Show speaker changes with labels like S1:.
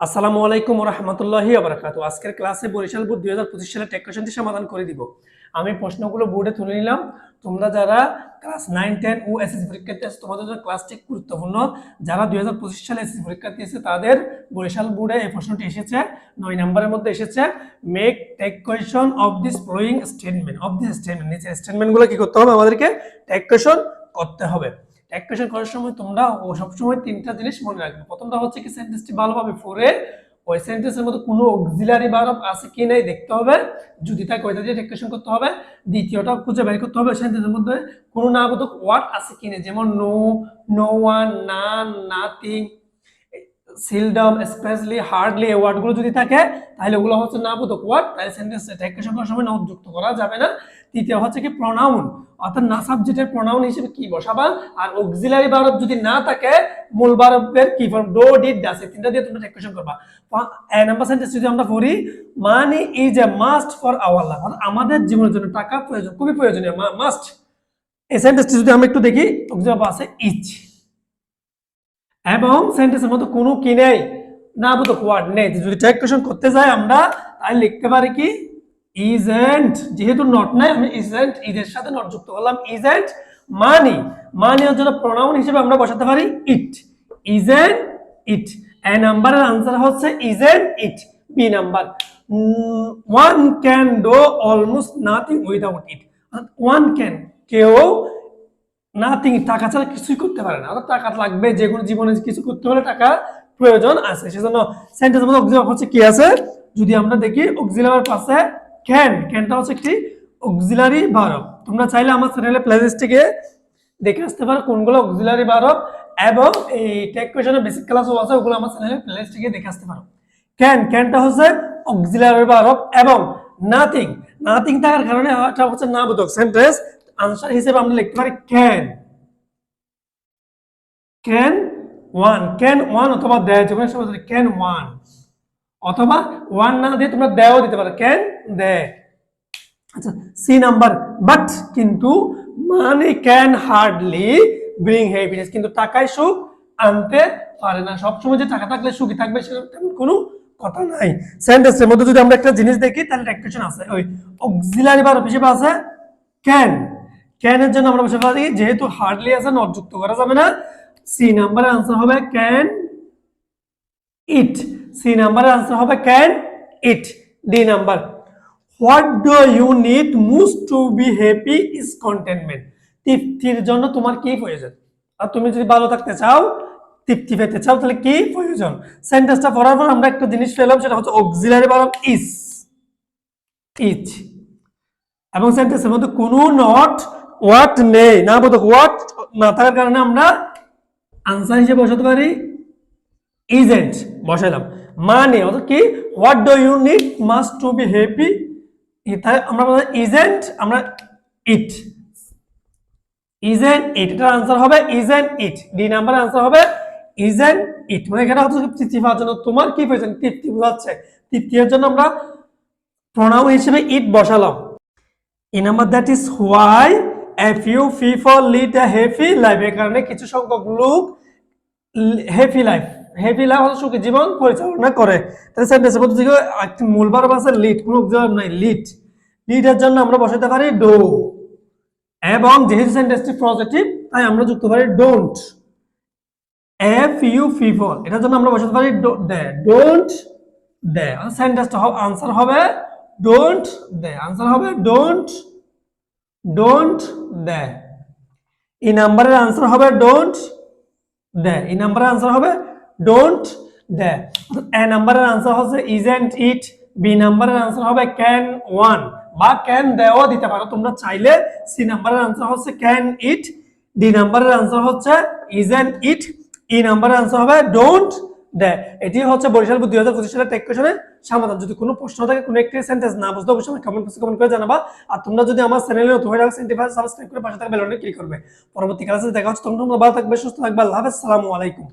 S1: আসসালামু আলাইকুম রহমতুল্লাহি আবরাকাত আজকের ক্লাসে বরিশাল বোর্ড দুই হাজার পঁচিশ সালে টেক কোয়েশনটি সমাধান করে দিব। আমি প্রশ্নগুলো বোর্ডে তুলে নিলাম। তোমরা যারা ক্লাস নাইন টেন ও এসএসসি পরীক্ষার্থী আছে তোমাদের জন্য ক্লাসটি গুরুত্বপূর্ণ। যারা দুই হাজার পঁচিশ সালে এসএসসি পরীক্ষার্থী আছে তাদের বরিশাল বোর্ডে এই প্রশ্নটি এসেছে। নয় নম্বরের মধ্যে এসেছে make tag question of this following statement of this statement নিচে স্টেটমেন্টগুলো কি করতে হবে? আমাদেরকে টেক কোয়েশন করতে হবে। টেক কোয়েশন করার সময় তোমরা সবসময় তিনটা জিনিস মনে রাখবে। প্রথমটা হচ্ছে কি সেন্টেন্সটি ভালোভাবে ফোরে ওই সেন্টেন্সের মধ্যে কোনো অক্সিলারি ভার্ব আছে কি নাই দেখতে হবে, যদি থাকে ওইটা দিয়ে টেকশন করতে হবে, দ্বিতীয়টা খুঁজে বের করতে হবে সেন্টেন্সের মধ্যে কোনো নাবোধক ওয়ার্ড আছে কি নেই, যেমন নো নো ওয়ান না নাথিং সিলডম স্পেশালি হার্ডলি এই ওয়ার্ডগুলো যদি থাকে, তাহলে ওগুলো হচ্ছে নাবোধক ওয়ার্ড তাহলে সেন্টেন্স টেকশন করার সময় নট যুক্ত করা যাবে না। তৃতীয় হচ্ছে কি প্রনাউন অর্থাৎ না সাবজেক্টের প্রনাউন হিসেবে কি বসাবা? আর অক্সিলারি ভার্ব যদি না থাকে, মূল ভার্বের কি ফর্ম ডো ডিড ডাস এই তিনটা দিয়ে তোমরা টেকশন করবা। এ নাম্বার সেন্টেন্স যদি আমরা পড়ি money is a must for our life আমাদের জীবনের জন্য টাকা প্রয়োজন, খুবই প্রয়োজনীয় মাস্ট এই সেন্টেন্সটি যদি আমরা একটু দেখি অক্সিলারি আছে ইচ এবং সেন্টেন্সের মধ্যে কোনো কি নেই। না বোধক ওয়ার্ড নেই। যদি টেক কোয়েশন করতে যাই আমরা, তাহলে লিখতে পারি কি? ইজেন্ট যেহেতু নট নাই, আমি ইজেন্ট ইজের সাথে নট যুক্ত করলাম ইজেন্ট মানি মানি এর জন্য প্রোনাউন হিসেবে আমরা বসাতে পারি ইট ইজেন্ট ইট এ নাম্বারের আনসার হচ্ছে isn't it B number one can do almost nothing without it one can কেউ নাথিং টাকা ছাড়া কিছুই করতে পারে না। টাকা লাগবে, যে কোনো জীবনে কিছু করতে হলে টাকা প্রয়োজন আছে। সেজন্য সেন্টেন্স মধ্যে অক্সিলার হচ্ছে কি আছে? যদি আমরা দেখি অক্সিলার পাশে ক্যান ক্যানটা হচ্ছে একটি অক্সিলারি ভারব তোমরা চাইলে আমার চ্যানেলে প্লেলিস্টে দেখে আসতে পারো কোনগুলো অক্সিলারি ভারব এবং এই টেক কোয়েশনের বেসিক ক্লাসও আছে, ওগুলো আমার চ্যানেলে প্লেলিস্টে গিয়ে দেখে আসতে পারো। ক্যান ক্যানটা হচ্ছে অক্সিলারি ভারব এবং নাথিং নাথিং থাকার কারণে এটা হচ্ছে না বোধক সেন্টেন্স আনসার হিসেবে আমরা লিখতে পারি can can one can one অথবা দেয়, যে ক্যান ওয়ান অথবা ওয়ান না দিয়ে তোমরা দেও দিতে পারো ক্যান দে আচ্ছা সি নাম্বার বাট কিন্তু money can hardly bring happiness কিন্তু টাকায় সুখ আনতে পারে না। সবসময় যে টাকা থাকলে সুখী থাকবে সেরকম তেমন কোনো কথা নাই। সেন্টেন্সের মধ্যে যদি আমরা একটা জিনিস দেখি, তাহলে একটা আছে, ওই অক্সিলারি ভার্ব হিসেবে আছে ক্যান ক্যানের জন্য আমরা বসে পারি যেহেতু হার্ডলি আছে নট যুক্ত করা যাবে না সি নাম্বারের আনসার হবে ক্যান ইট সি নাম্বারের আনসার হবে can it D number what do you need most to be happy is contentment তৃপ্তির জন্য তোমার কি প্রয়োজন? আর তুমি যদি ভালো থাকতে চাও, তৃপ্তি পেতে চাও, তাহলে কি প্রয়োজন? সেন্টেন্সটা পড়ার পর আমরা একটা জিনিস পেলাম, সেটা হচ্ছে অক্সিলারি ভার্ব ইজ ইজ এবং সেন্টেন্সের মধ্যে কোনো নট ওয়াট নেই? না বোধক ওয়াট না, থাকার কারণে আমরা আনসার হিসেবে বসাতে পারি ইজেন্ট বসাইলাম। মানে অর্থাৎ কি? What do you need must to be happy আমরা ইজেন্ট আমরা ইট ইজেন্ট ইট এটার আনসার হবে ইজেন্ট ইট ডি নাম্বারের আনসার হবে ইজেন্ট ইট মানে এখানে হচ্ছে তৃপ্তি জন্য তোমার কি প্রয়োজন তৃপ্তি বোঝাচ্ছে। তৃপ্তির জন্য আমরা প্রণাম হিসেবে ইট বসালাম। এই number that is why a few people lead a happy life এর কারণে কিছু সংখ্যক লোক হ্যাপি লাইফ হ্যাপি লাইফ হচ্ছে সুখী জীবন পরিচালনা করে। তাহলে সেন্টেন্সের মধ্যে থেকে মূল ভার্ব আছে লিড কোনো জবাব নাই লিড লিডের জন্য আমরা বসাতে পারি ডো এবং যেহেতু সেন্টেন্সটি পজিটিভ তাই আমরা যুক্ত পারি ডোন্ট এফ ইউ পিপল এটার জন্য আমরা বসাতে পারি দে ডোন্ট দে সেন্টেন্সটা আনসার হবে ডোন্ট দে আনসার হবে ডোন্ট ডোন্ট দে এই নাম্বারের আনসার হবে ডোন্ট দে এই নাম্বারের আনসার হবে ডোন্ট দে এ নাম্বারের আনসার হচ্ছে ইজেন্ট ইট বি নাম্বারের আনসার হবে ক্যান ওয়ান বা ক্যান দেও দিতে পারো। তোমরা চাইলে সি নাম্বারের আনসার হচ্ছে ক্যান ইট ডি নাম্বারের আনসার হচ্ছে ইজেন্ট ইট ই নাম্বারের আনসার হবে ডোন্ট দে এটি হচ্ছে বরিশাল দুই হাজার পঁচিশ সালের টেক কোয়েশনের সমাধান। যদি কোনো প্রশ্ন থাকে, কোনো একটি সেন্টেন্স না বুঝতে অবশ্যই আমার কমেন্ট বক্সে কমেন্ট করে জানাবা। আর তোমরা যদি আমার চ্যানেলে নতুন হয়ে থাকো সাবস্ক্রাইব করে পাশে থাকবে বেলনে ক্লিক করবে। পরবর্তী ক্লাসে দেখা হচ্ছে তোমরা ভালো থাকবে, সুস্থ থাকবে, আল্লাহ হাফেজ আসসালামু আলাইকুম।